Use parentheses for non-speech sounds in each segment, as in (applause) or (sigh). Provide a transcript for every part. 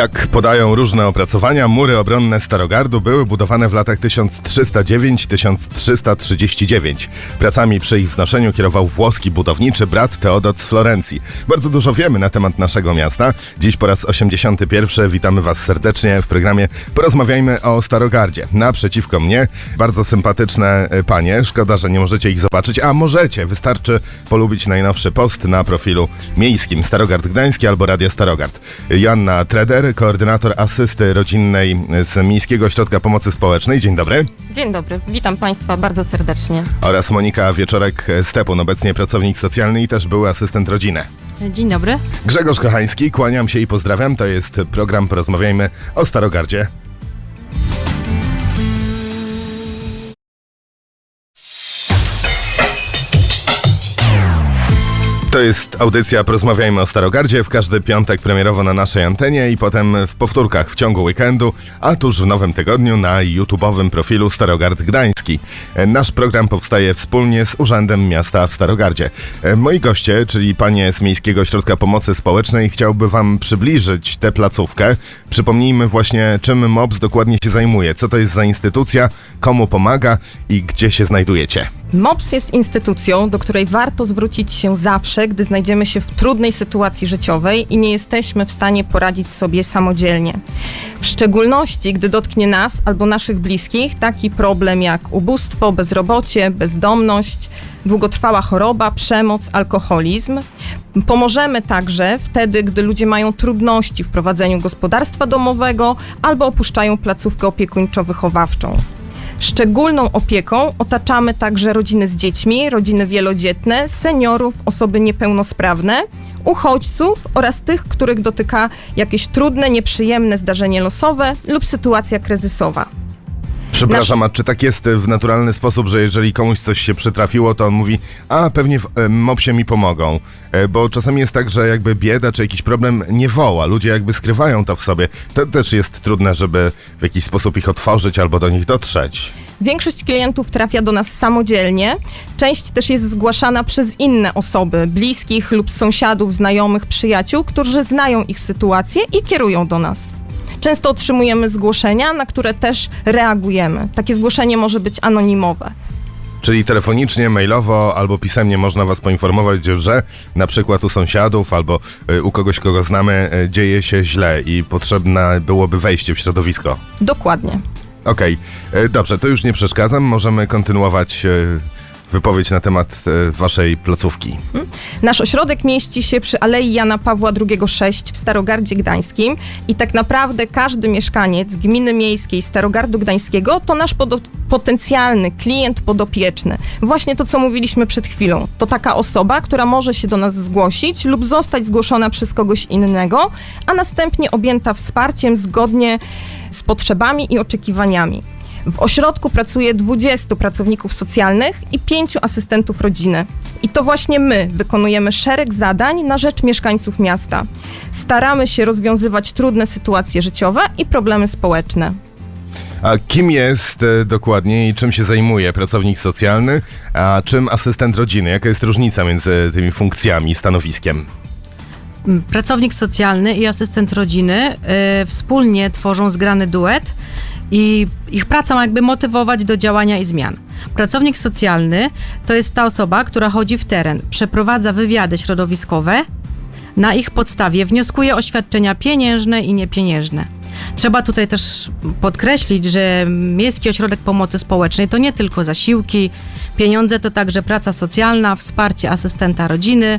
Jak podają różne opracowania, mury obronne Starogardu były budowane w latach 1309-1339. Pracami przy ich wznoszeniu kierował włoski budowniczy brat Teodot z Florencji. Bardzo dużo wiemy na temat naszego miasta. Dziś po raz 81 witamy Was serdecznie w programie Porozmawiajmy o Starogardzie. Naprzeciwko mnie bardzo sympatyczne e, panie. Szkoda, że nie możecie ich zobaczyć, a możecie. Wystarczy polubić najnowszy post na profilu miejskim Starogard Gdański albo Radia Starogard. Joanna Treder, koordynator asysty rodzinnej z Miejskiego Ośrodka Pomocy Społecznej. Dzień dobry. Dzień dobry, witam Państwa bardzo serdecznie. Oraz Monika Wieczorek-Stepun, obecnie pracownik socjalny i też były asystent rodziny. Dzień dobry. Grzegorz Kochański, kłaniam się i pozdrawiam. To jest program Porozmawiajmy o Starogardzie. To jest audycja Porozmawiajmy o Starogardzie w każdy piątek premierowo na naszej antenie i potem w powtórkach w ciągu weekendu, a tuż w nowym tygodniu na YouTube'owym profilu Starogard Gdański. Nasz program powstaje wspólnie z Urzędem Miasta w Starogardzie. Moi goście, czyli panie z Miejskiego Ośrodka Pomocy Społecznej, chciałby wam przybliżyć tę placówkę. Przypomnijmy właśnie, czym MOPS dokładnie się zajmuje, co to jest za instytucja, komu pomaga i gdzie się znajdujecie. MOPS jest instytucją, do której warto zwrócić się zawsze, gdy znajdziemy się w trudnej sytuacji życiowej i nie jesteśmy w stanie poradzić sobie samodzielnie. W szczególności, gdy dotknie nas albo naszych bliskich taki problem jak ubóstwo, bezrobocie, bezdomność, długotrwała choroba, przemoc, alkoholizm. Pomożemy także wtedy, gdy ludzie mają trudności w prowadzeniu gospodarstwa domowego albo opuszczają placówkę opiekuńczo-wychowawczą. Szczególną opieką otaczamy także rodziny z dziećmi, rodziny wielodzietne, seniorów, osoby niepełnosprawne, uchodźców oraz tych, których dotyka jakieś trudne, nieprzyjemne zdarzenie losowe lub sytuacja kryzysowa. Przepraszam, a czy tak jest w naturalny sposób, że jeżeli komuś coś się przytrafiło, to on mówi, a pewnie w e, mopsie mi pomogą? E, Bo czasami jest tak, że jakby bieda czy jakiś problem nie woła, ludzie jakby skrywają to w sobie. To też jest trudne, żeby w jakiś sposób ich otworzyć albo do nich dotrzeć. Większość klientów trafia do nas samodzielnie, część też jest zgłaszana przez inne osoby, bliskich lub sąsiadów, znajomych, przyjaciół, którzy znają ich sytuację i kierują do nas. Często otrzymujemy zgłoszenia, na które też reagujemy. Takie zgłoszenie może być anonimowe. Czyli telefonicznie, mailowo albo pisemnie można was poinformować, że na przykład u sąsiadów albo e, u kogoś, kogo znamy, e, dzieje się źle i potrzebne byłoby wejście w środowisko. Dokładnie. Okej, e, dobrze, to już nie przeszkadzam. Możemy kontynuować e, wypowiedź na temat e, waszej placówki. Nasz ośrodek mieści się przy Alei Jana Pawła II 6 w Starogardzie Gdańskim i tak naprawdę każdy mieszkaniec gminy miejskiej Starogardu Gdańskiego to nasz potencjalny klient podopieczny. Właśnie to, co mówiliśmy przed chwilą. To taka osoba, która może się do nas zgłosić lub zostać zgłoszona przez kogoś innego, a następnie objęta wsparciem zgodnie z potrzebami i oczekiwaniami. W ośrodku pracuje 20 pracowników socjalnych i 5 asystentów rodziny. I to właśnie my wykonujemy szereg zadań na rzecz mieszkańców miasta. Staramy się rozwiązywać trudne sytuacje życiowe i problemy społeczne. A kim jest e, dokładnie i czym się zajmuje pracownik socjalny, a czym asystent rodziny? Jaka jest różnica między tymi funkcjami i stanowiskiem? Pracownik socjalny i asystent rodziny y, wspólnie tworzą zgrany duet i ich praca ma jakby motywować do działania i zmian. Pracownik socjalny to jest ta osoba, która chodzi w teren, przeprowadza wywiady środowiskowe, na ich podstawie wnioskuje o świadczenia pieniężne i niepieniężne. Trzeba tutaj też podkreślić, że Miejski Ośrodek Pomocy Społecznej to nie tylko zasiłki, pieniądze to także praca socjalna, wsparcie asystenta rodziny,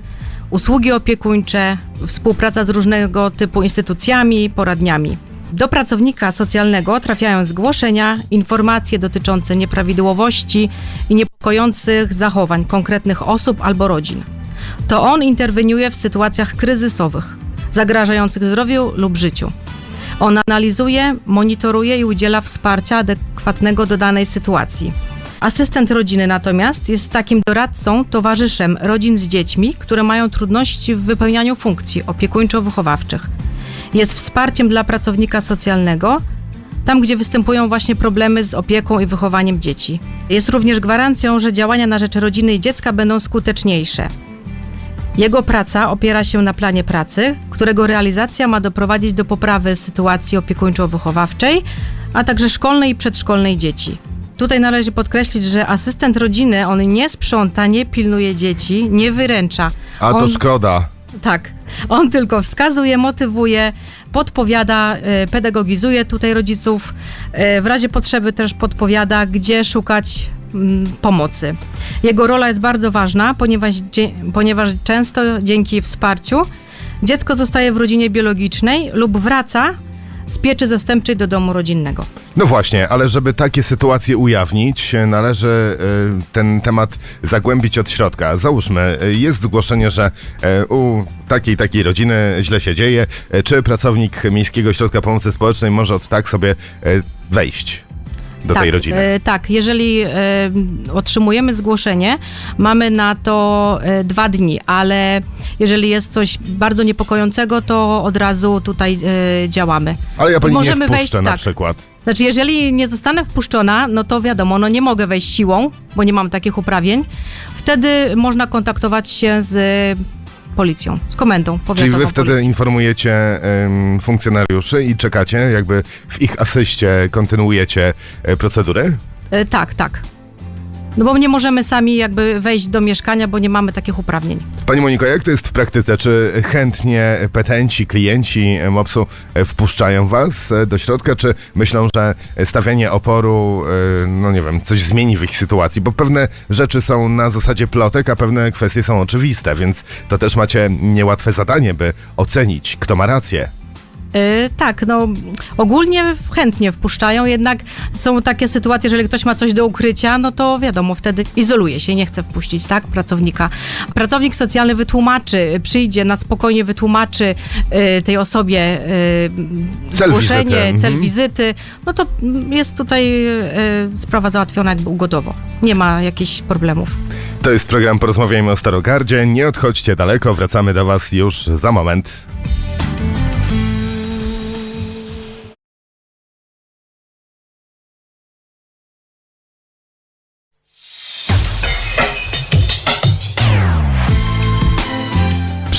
usługi opiekuńcze, współpraca z różnego typu instytucjami, poradniami. Do pracownika socjalnego trafiają zgłoszenia, informacje dotyczące nieprawidłowości i niepokojących zachowań konkretnych osób albo rodzin. To on interweniuje w sytuacjach kryzysowych, zagrażających zdrowiu lub życiu. On analizuje, monitoruje i udziela wsparcia adekwatnego do danej sytuacji. Asystent rodziny natomiast jest takim doradcą, towarzyszem rodzin z dziećmi, które mają trudności w wypełnianiu funkcji opiekuńczo-wychowawczych. Jest wsparciem dla pracownika socjalnego, tam gdzie występują właśnie problemy z opieką i wychowaniem dzieci. Jest również gwarancją, że działania na rzecz rodziny i dziecka będą skuteczniejsze. Jego praca opiera się na planie pracy, którego realizacja ma doprowadzić do poprawy sytuacji opiekuńczo-wychowawczej, a także szkolnej i przedszkolnej dzieci. Tutaj należy podkreślić, że asystent rodziny, on nie sprząta, nie pilnuje dzieci, nie wyręcza. A to on, szkoda. Tak. On tylko wskazuje, motywuje, podpowiada, e, pedagogizuje tutaj rodziców. E, W razie potrzeby też podpowiada, gdzie szukać mm, pomocy. Jego rola jest bardzo ważna, ponieważ, ponieważ często dzięki wsparciu dziecko zostaje w rodzinie biologicznej lub wraca z pieczy zastępczej do domu rodzinnego. No właśnie, ale żeby takie sytuacje ujawnić, należy e, ten temat zagłębić od środka. Załóżmy, e, jest zgłoszenie, że e, u takiej takiej rodziny źle się dzieje. Czy pracownik Miejskiego Ośrodka Pomocy Społecznej może od tak sobie wejść do tak, tej rodziny? e, tak, jeżeli e, otrzymujemy zgłoszenie, mamy na to e, dwa dni, ale jeżeli jest coś bardzo niepokojącego, to od razu tutaj e, działamy. Ale ja pani możemy nie wejść, na tak. przykład. Znaczy, jeżeli nie zostanę wpuszczona, no to wiadomo, no nie mogę wejść siłą, bo nie mam takich uprawnień. Wtedy można kontaktować się z policją, z komendą Czyli powiatową wy wtedy policji. informujecie funkcjonariuszy i czekacie, jakby w ich asyście kontynuujecie e, procedury? E, tak, tak. No bo nie możemy sami jakby wejść do mieszkania, bo nie mamy takich uprawnień. Pani Moniko, jak to jest w praktyce? Czy chętnie petenci, klienci MOPS-u e, wpuszczają was e, do środka, czy myślą, że stawianie oporu, e, no nie wiem, coś zmieni w ich sytuacji? Bo pewne rzeczy są na zasadzie plotek, a pewne kwestie są oczywiste, więc to też macie niełatwe zadanie, by ocenić, kto ma rację. E, tak, no ogólnie chętnie wpuszczają, jednak są takie sytuacje, że jeżeli ktoś ma coś do ukrycia, no to wiadomo, wtedy izoluje się, nie chce wpuścić, tak, pracownika. Pracownik socjalny wytłumaczy, przyjdzie na spokojnie wytłumaczy e, tej osobie Cel zgłoszenie, wizyty, cel mhm. wizyty, no to jest tutaj sprawa załatwiona jakby ugodowo. Nie ma jakichś problemów. To jest program Porozmawiajmy o Starogardzie. Nie odchodźcie daleko, wracamy do was już za moment.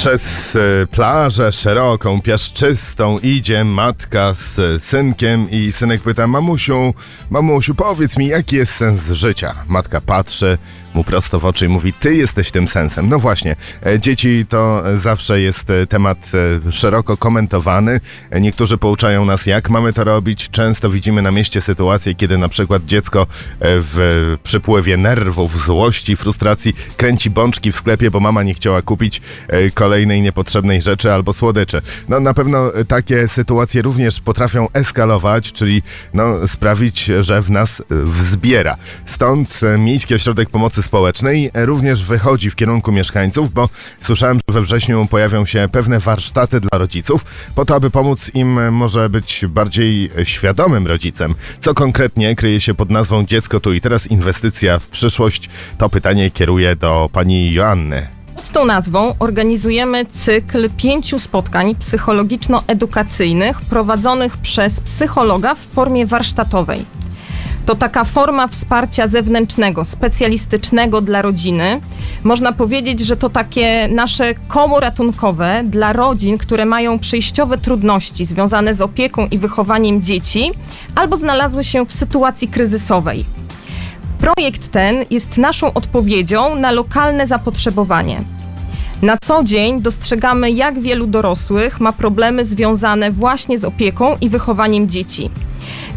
Przez e, plażę szeroką, piaszczystą idzie matka z synkiem i synek pyta, mamusiu, mamusiu, powiedz mi, jaki jest sens życia? Matka patrzy mu prosto w oczy i mówi, ty jesteś tym sensem. No właśnie, e, dzieci to zawsze jest e, temat szeroko komentowany. Niektórzy pouczają nas, jak mamy to robić. Często widzimy na mieście sytuacje, kiedy na przykład dziecko w przypływie nerwów, złości, frustracji kręci bączki w sklepie, bo mama nie chciała kupić e, kolejnej niepotrzebnej rzeczy albo słodyczy. No na pewno e, takie sytuacje również potrafią eskalować, czyli no, sprawić, że w nas e, wzbiera. Stąd e, Miejski Ośrodek Pomocy Społecznej również wychodzi w kierunku mieszkańców, bo słyszałem, że we wrześniu pojawią się pewne warsztaty dla rodziców, po to, aby pomóc im może być bardziej świadomym rodzicem. Co konkretnie kryje się pod nazwą Dziecko tu i teraz inwestycja w przyszłość? To pytanie kieruję do pani Joanny. Pod tą nazwą organizujemy cykl pięciu spotkań psychologiczno-edukacyjnych prowadzonych przez psychologa w formie warsztatowej. To taka forma wsparcia zewnętrznego, specjalistycznego dla rodziny. Można powiedzieć, że to takie nasze koło ratunkowe dla rodzin, które mają przejściowe trudności związane z opieką i wychowaniem dzieci albo znalazły się w sytuacji kryzysowej. Projekt ten jest naszą odpowiedzią na lokalne zapotrzebowanie. Na co dzień dostrzegamy, jak wielu dorosłych ma problemy związane właśnie z opieką i wychowaniem dzieci.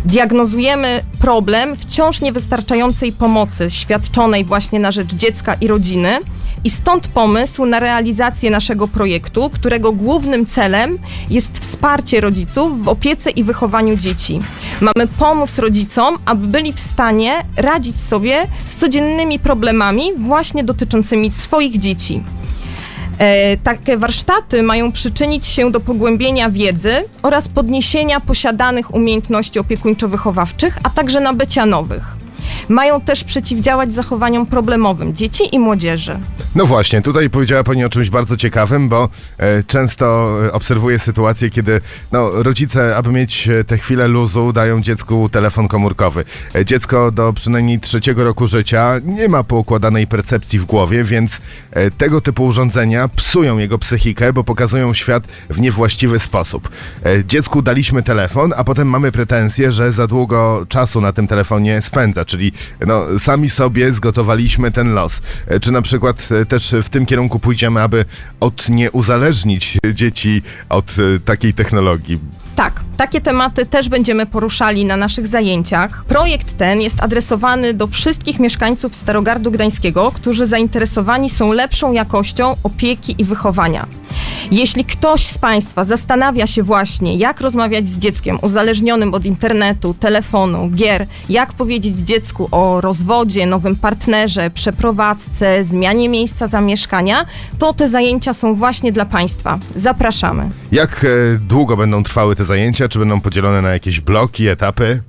Diagnozujemy problem wciąż niewystarczającej pomocy świadczonej właśnie na rzecz dziecka i rodziny, i stąd pomysł na realizację naszego projektu, którego głównym celem jest wsparcie rodziców w opiece i wychowaniu dzieci. Mamy pomóc rodzicom, aby byli w stanie radzić sobie z codziennymi problemami, właśnie dotyczącymi swoich dzieci. E, takie warsztaty mają przyczynić się do pogłębienia wiedzy oraz podniesienia posiadanych umiejętności opiekuńczo-wychowawczych, a także nabycia nowych. Mają też przeciwdziałać zachowaniom problemowym dzieci i młodzieży. No właśnie, tutaj powiedziała Pani o czymś bardzo ciekawym, bo e, często e, obserwuję sytuację, kiedy no, rodzice, aby mieć e, tę chwilę luzu, dają dziecku telefon komórkowy. E, dziecko do przynajmniej trzeciego roku życia nie ma poukładanej percepcji w głowie, więc e, tego typu urządzenia psują jego psychikę, bo pokazują świat w niewłaściwy sposób. E, dziecku daliśmy telefon, a potem mamy pretensje, że za długo czasu na tym telefonie spędza, czyli no, sami sobie zgotowaliśmy ten los. E, Czy na przykład e, też w tym kierunku pójdziemy, aby od nie uzależnić dzieci od e, takiej technologii? Tak, takie tematy też będziemy poruszali na naszych zajęciach. Projekt ten jest adresowany do wszystkich mieszkańców Starogardu Gdańskiego, którzy zainteresowani są lepszą jakością opieki i wychowania. Jeśli ktoś z Państwa zastanawia się właśnie, jak rozmawiać z dzieckiem uzależnionym od internetu, telefonu, gier, jak powiedzieć dziecku o rozwodzie, nowym partnerze, przeprowadzce, zmianie miejsca zamieszkania, to te zajęcia są właśnie dla Państwa. Zapraszamy. Jak e, długo będą trwały te zajęcia? Czy będą podzielone na jakieś bloki, etapy?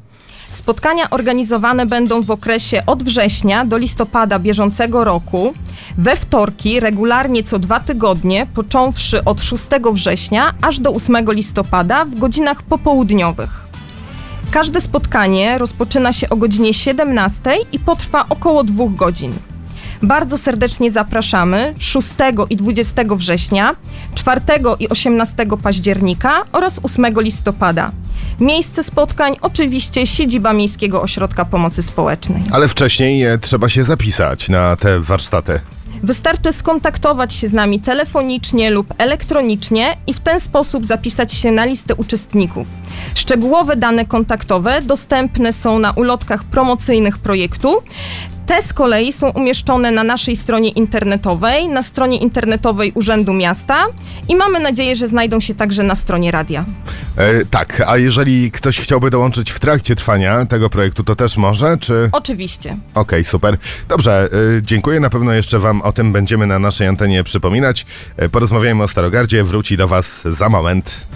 Spotkania organizowane będą w okresie od września do listopada bieżącego roku, we wtorki regularnie co dwa tygodnie, począwszy od 6 września aż do 8 listopada w godzinach popołudniowych. Każde spotkanie rozpoczyna się o godzinie 17 i potrwa około dwóch godzin. Bardzo serdecznie zapraszamy 6 i 20 września, 4 i 18 października oraz 8 listopada. Miejsce spotkań oczywiście siedziba Miejskiego Ośrodka Pomocy Społecznej. Ale wcześniej trzeba się zapisać na te warsztaty. Wystarczy skontaktować się z nami telefonicznie lub elektronicznie i w ten sposób zapisać się na listę uczestników. Szczegółowe dane kontaktowe dostępne są na ulotkach promocyjnych projektu. Te z kolei są umieszczone na naszej stronie internetowej, na stronie internetowej Urzędu Miasta i mamy nadzieję, że znajdą się także na stronie radia. E, tak, a jeżeli ktoś chciałby dołączyć w trakcie trwania tego projektu, to też może, czy... Oczywiście. Okej, super. Dobrze, y, dziękuję. Na pewno jeszcze Wam o tym będziemy na naszej antenie przypominać. Y, porozmawiajmy o Starogardzie. Wróci do Was za moment.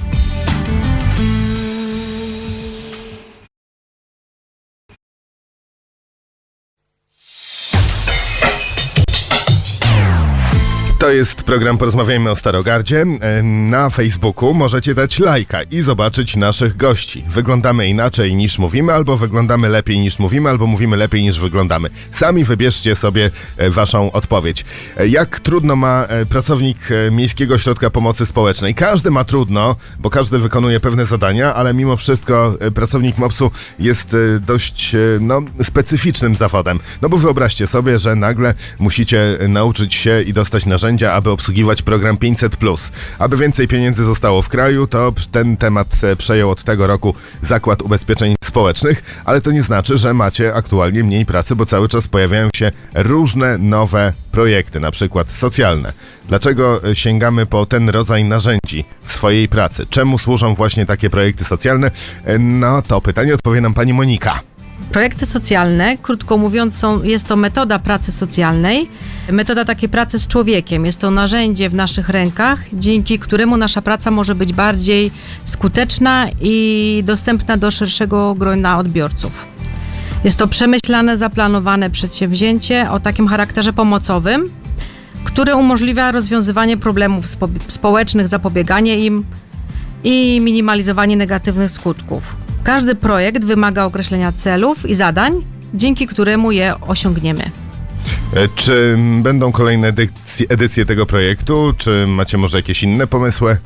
To jest program Porozmawiajmy o Starogardzie. E, Na Facebooku możecie dać lajka i zobaczyć naszych gości. Wyglądamy inaczej niż mówimy, albo wyglądamy lepiej niż mówimy, albo mówimy lepiej niż wyglądamy. Sami wybierzcie sobie e, waszą odpowiedź. E, Jak trudno ma pracownik Miejskiego Ośrodka Pomocy Społecznej? Każdy ma trudno, bo każdy wykonuje pewne zadania, ale mimo wszystko pracownik MOPS-u jest dość no, specyficznym zawodem. No bo wyobraźcie sobie, że nagle musicie nauczyć się i dostać narzędzia, aby obsługiwać program 500. Aby więcej pieniędzy zostało w kraju, to ten temat przejął od tego roku Zakład Ubezpieczeń Społecznych, ale to nie znaczy, że macie aktualnie mniej pracy, bo cały czas pojawiają się różne nowe projekty, na przykład socjalne. Dlaczego e, sięgamy po ten rodzaj narzędzi w swojej pracy? Czemu służą właśnie takie projekty socjalne? E, No to pytanie odpowie nam pani Monika. Projekty socjalne, krótko mówiąc, są, jest to metoda pracy socjalnej, metoda takiej pracy z człowiekiem. Jest to narzędzie w naszych rękach, dzięki któremu nasza praca może być bardziej skuteczna i dostępna do szerszego grona odbiorców. Jest to przemyślane, zaplanowane przedsięwzięcie o takim charakterze pomocowym, które umożliwia rozwiązywanie problemów spo- społecznych, zapobieganie im i minimalizowanie negatywnych skutków. Każdy projekt wymaga określenia celów i zadań, dzięki któremu je osiągniemy. E, Czy będą kolejne edycje, edycje tego projektu? Czy macie może jakieś inne pomysły?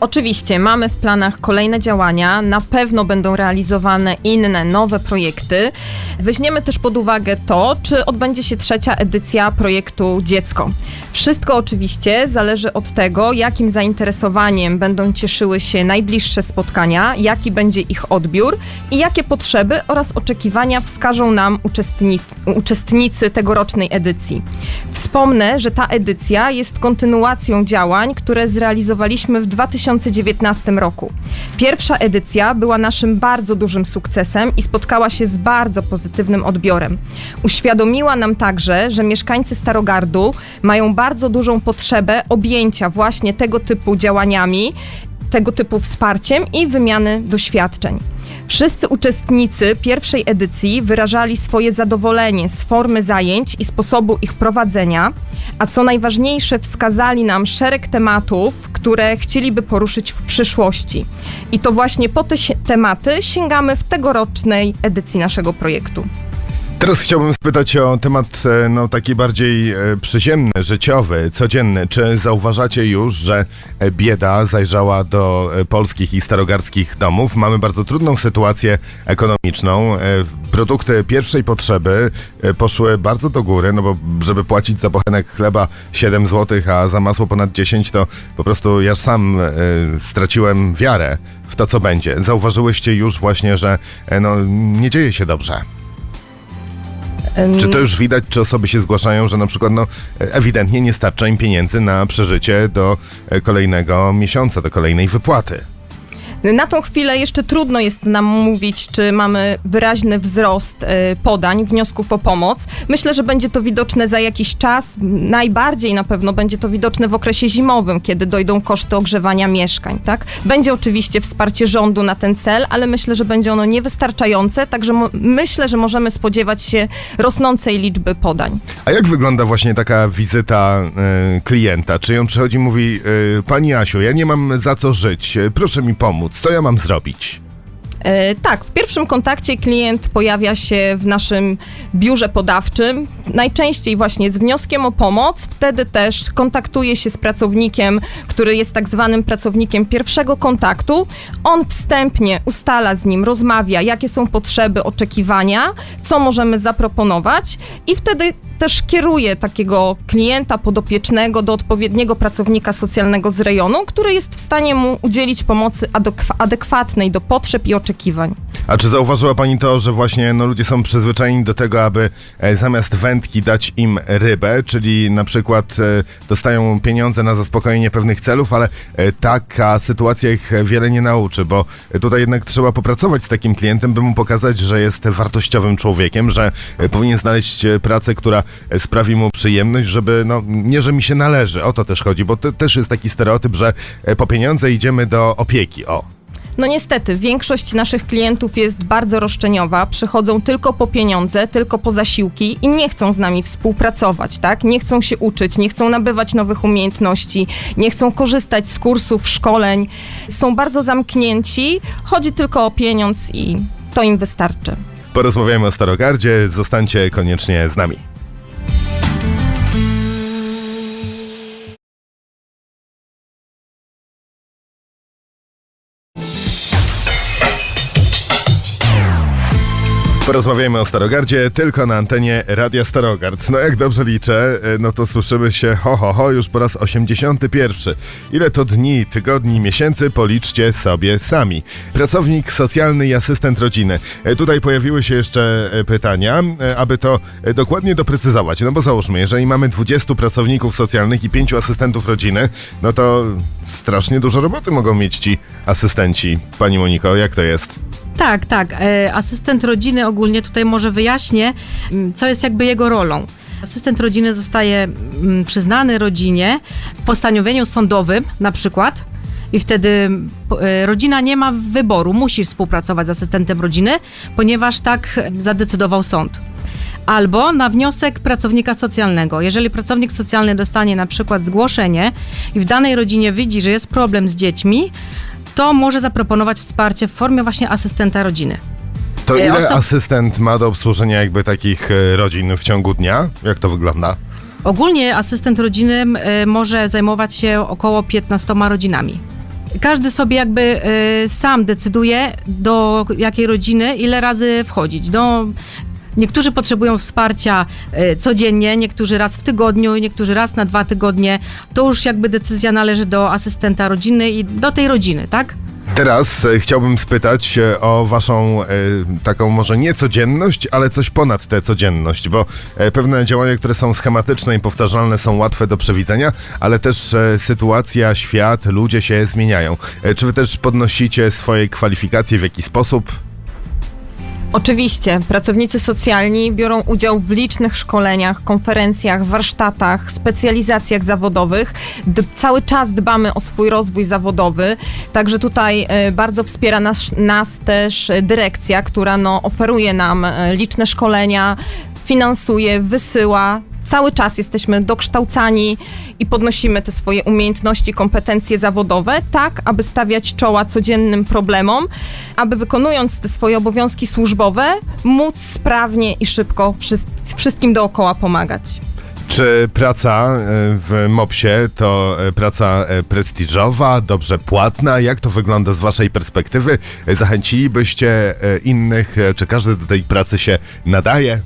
Oczywiście mamy w planach kolejne działania, na pewno będą realizowane inne, nowe projekty. Weźmiemy też pod uwagę to, czy odbędzie się trzecia edycja projektu Dziecko. Wszystko oczywiście zależy od tego, jakim zainteresowaniem będą cieszyły się najbliższe spotkania, jaki będzie ich odbiór i jakie potrzeby oraz oczekiwania wskażą nam uczestni- uczestnicy tegorocznej edycji. Wspomnę, że ta edycja jest kontynuacją działań, które zrealizowaliśmy w 2019 roku. Pierwsza edycja była naszym bardzo dużym sukcesem i spotkała się z bardzo pozytywnym odbiorem. Uświadomiła nam także, że mieszkańcy Starogardu mają bardzo dużą potrzebę objęcia właśnie tego typu działaniami tego typu wsparciem i wymiany doświadczeń. Wszyscy uczestnicy pierwszej edycji wyrażali swoje zadowolenie z formy zajęć i sposobu ich prowadzenia, a co najważniejsze, wskazali nam szereg tematów, które chcieliby poruszyć w przyszłości. I to właśnie po te tematy sięgamy w tegorocznej edycji naszego projektu. Teraz chciałbym spytać o temat e, no, taki bardziej e, przyziemny, życiowy, codzienny. Czy zauważacie już, że e, bieda zajrzała do polskich i starogardzkich domów? Mamy bardzo trudną sytuację ekonomiczną. Produkty pierwszej potrzeby poszły bardzo do góry, no bo żeby płacić za bochenek chleba 7 zł, a za masło ponad 10, to po prostu ja sam straciłem wiarę w to, co będzie. Zauważyłyście już właśnie, że no, nie dzieje się dobrze. Czy to już widać, czy osoby się zgłaszają, że na przykład no, ewidentnie nie starcza im pieniędzy na przeżycie do e, kolejnego miesiąca, do kolejnej wypłaty? Na tą chwilę jeszcze trudno jest nam mówić, czy mamy wyraźny wzrost e, podań, wniosków o pomoc. Myślę, że będzie to widoczne za jakiś czas. Najbardziej na pewno będzie to widoczne w okresie zimowym, kiedy dojdą koszty ogrzewania mieszkań. Tak? Będzie oczywiście wsparcie rządu na ten cel, ale myślę, że będzie ono niewystarczające, także myślę, że możemy spodziewać się rosnącej liczby podań. A jak wygląda właśnie taka wizyta e, klienta? Czy on przychodzi i mówi, e, Pani Asiu, ja nie mam za co żyć, proszę mi pomóc, co ja mam zrobić? E, tak, w pierwszym kontakcie klient pojawia się w naszym biurze podawczym, najczęściej właśnie z wnioskiem o pomoc. Wtedy też kontaktuje się z pracownikiem, który jest tak zwanym pracownikiem pierwszego kontaktu. On wstępnie ustala z nim, rozmawia, jakie są potrzeby, oczekiwania, co możemy zaproponować i wtedy też kieruje takiego klienta podopiecznego do odpowiedniego pracownika socjalnego z rejonu, który jest w stanie mu udzielić pomocy adekwa- adekwatnej do potrzeb i oczekiwań. A czy zauważyła Pani to, że właśnie no, ludzie są przyzwyczajeni do tego, aby e, zamiast wędki dać im rybę, czyli na przykład e, dostają pieniądze na zaspokojenie pewnych celów, ale e, taka sytuacja ich e, wiele nie nauczy, bo e, tutaj jednak trzeba popracować z takim klientem, by mu pokazać, że jest wartościowym człowiekiem, że e, powinien znaleźć pracę, która sprawi mu przyjemność, żeby, no nie, że mi się należy, o to też chodzi, bo to też jest taki stereotyp, że e, po pieniądze idziemy do opieki, o. No niestety, większość naszych klientów jest bardzo roszczeniowa, przychodzą tylko po pieniądze, tylko po zasiłki i nie chcą z nami współpracować, tak? Nie chcą się uczyć, nie chcą nabywać nowych umiejętności, nie chcą korzystać z kursów, szkoleń. Są bardzo zamknięci, chodzi tylko o pieniądz i to im wystarczy. Porozmawiamy o Starogardzie, zostańcie koniecznie z nami. Porozmawiajmy o Starogardzie tylko na antenie Radia Starogard. No jak dobrze liczę, e, no to słyszymy się ho ho ho już po raz 81. Ile to dni, tygodni, miesięcy policzcie sobie sami. Pracownik socjalny i asystent rodziny. E, Tutaj pojawiły się jeszcze e, pytania, aby to dokładnie doprecyzować. No bo załóżmy, jeżeli mamy 20 pracowników socjalnych i 5 asystentów rodziny, no to strasznie dużo roboty mogą mieć ci asystenci. Pani Moniko, jak to jest? Tak, tak. E, asystent rodziny ogólnie tutaj może wyjaśnię, m, co jest jakby jego rolą. Asystent rodziny zostaje mm, przyznany rodzinie w postanowieniu sądowym na przykład i wtedy e, rodzina nie ma wyboru, musi współpracować z asystentem rodziny, ponieważ tak e, zadecydował sąd. Albo na wniosek pracownika socjalnego. Jeżeli pracownik socjalny dostanie na przykład zgłoszenie i w danej rodzinie widzi, że jest problem z dziećmi, to może zaproponować wsparcie w formie właśnie asystenta rodziny. To E, ile oso- asystent ma do obsłużenia jakby takich e, rodzin w ciągu dnia? Jak to wygląda? Ogólnie asystent rodziny e, może zajmować się około 15 rodzinami. Każdy sobie jakby sam decyduje, do jakiej rodziny ile razy wchodzić. Do, niektórzy potrzebują wsparcia e, codziennie, niektórzy raz w tygodniu, niektórzy raz na dwa tygodnie. To już jakby decyzja należy do asystenta rodziny i do tej rodziny, tak? Teraz e, chciałbym spytać e, o waszą taką może nie codzienność, ale coś ponad tę codzienność, bo pewne działania, które są schematyczne i powtarzalne są łatwe do przewidzenia, ale też sytuacja, świat, ludzie się zmieniają. Czy wy też podnosicie swoje kwalifikacje w jakiś sposób? Oczywiście, pracownicy socjalni biorą udział w licznych szkoleniach, konferencjach, warsztatach, specjalizacjach zawodowych. D- cały czas dbamy o swój rozwój zawodowy, także tutaj e, bardzo wspiera nas, nas też dyrekcja, która no, oferuje nam e, liczne szkolenia, finansuje, wysyła. Cały czas jesteśmy dokształcani i podnosimy te swoje umiejętności, kompetencje zawodowe, tak aby stawiać czoła codziennym problemom, aby wykonując te swoje obowiązki służbowe, móc sprawnie i szybko wszys- wszystkim dookoła pomagać. Czy praca e, w MOPS-ie to e, praca e, prestiżowa, dobrze płatna? Jak to wygląda z waszej perspektywy? Zachęcilibyście innych, czy każdy do tej pracy się nadaje?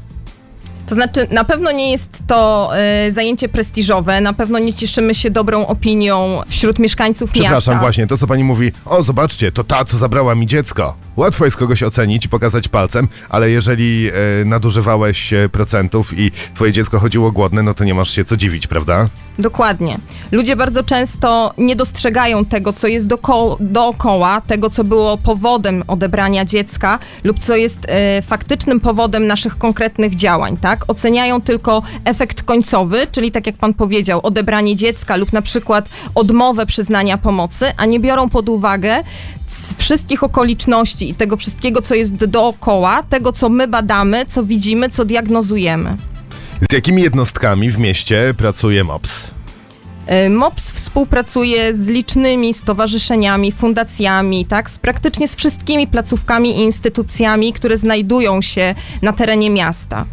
To znaczy, na pewno nie jest to e, zajęcie prestiżowe, na pewno nie cieszymy się dobrą opinią wśród mieszkańców Przepraszam, miasta. właśnie, to co pani mówi, o zobaczcie, to ta, co zabrała mi dziecko. Łatwo jest kogoś ocenić i pokazać palcem, ale jeżeli e, nadużywałeś e, procentów i twoje dziecko chodziło głodne, no to nie masz się co dziwić, prawda? Dokładnie. Ludzie bardzo często nie dostrzegają tego, co jest doko- dookoła, tego, co było powodem odebrania dziecka lub co jest e, faktycznym powodem naszych konkretnych działań, tak? Oceniają tylko efekt końcowy, czyli tak jak pan powiedział, odebranie dziecka lub na przykład odmowę przyznania pomocy, a nie biorą pod uwagę wszystkich okoliczności i tego wszystkiego, co jest dookoła, tego, co my badamy, co widzimy, co diagnozujemy. Z jakimi jednostkami w mieście pracuje MOPS? E, MOPS współpracuje z licznymi stowarzyszeniami, fundacjami, tak, z praktycznie z wszystkimi placówkami i instytucjami, które znajdują się na terenie miasta.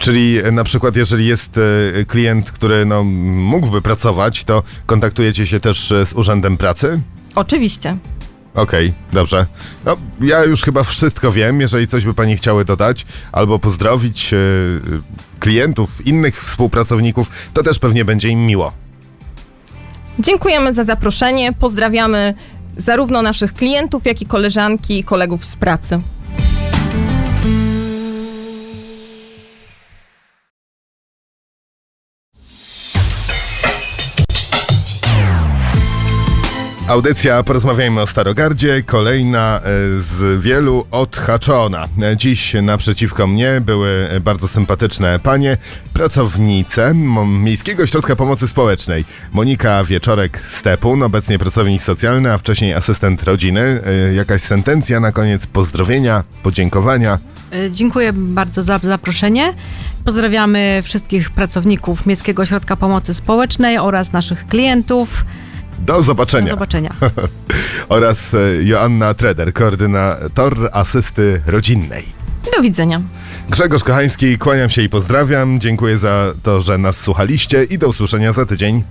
Czyli e, na przykład, jeżeli jest e, klient, który no, mógłby pracować, to kontaktujecie się też e, z Urzędem Pracy? Oczywiście. Okej, dobrze. No, ja już chyba wszystko wiem. Jeżeli coś by Pani chciały dodać albo pozdrowić klientów, innych współpracowników, to też pewnie będzie im miło. Dziękujemy za zaproszenie. Pozdrawiamy zarówno naszych klientów, jak i koleżanki i kolegów z pracy. Audycja Porozmawiajmy o Starogardzie, kolejna e, z wielu odhaczona. E, Dziś naprzeciwko mnie były e, bardzo sympatyczne panie, pracownice Miejskiego Ośrodka Pomocy Społecznej. Monika Wieczorek-Stepun, obecnie pracownik socjalny, a wcześniej asystent rodziny. E, Jakaś sentencja na koniec, pozdrowienia, podziękowania. Y, Dziękuję bardzo za zaproszenie. Pozdrawiamy wszystkich pracowników Miejskiego Ośrodka Pomocy Społecznej oraz naszych klientów. Do Do zobaczenia. zobaczenia. (laughs) Oraz e, Joanna Treder, koordynator asysty rodzinnej. Do widzenia. Grzegorz Kochański, kłaniam się i pozdrawiam. Dziękuję za to, że nas słuchaliście i do usłyszenia za tydzień.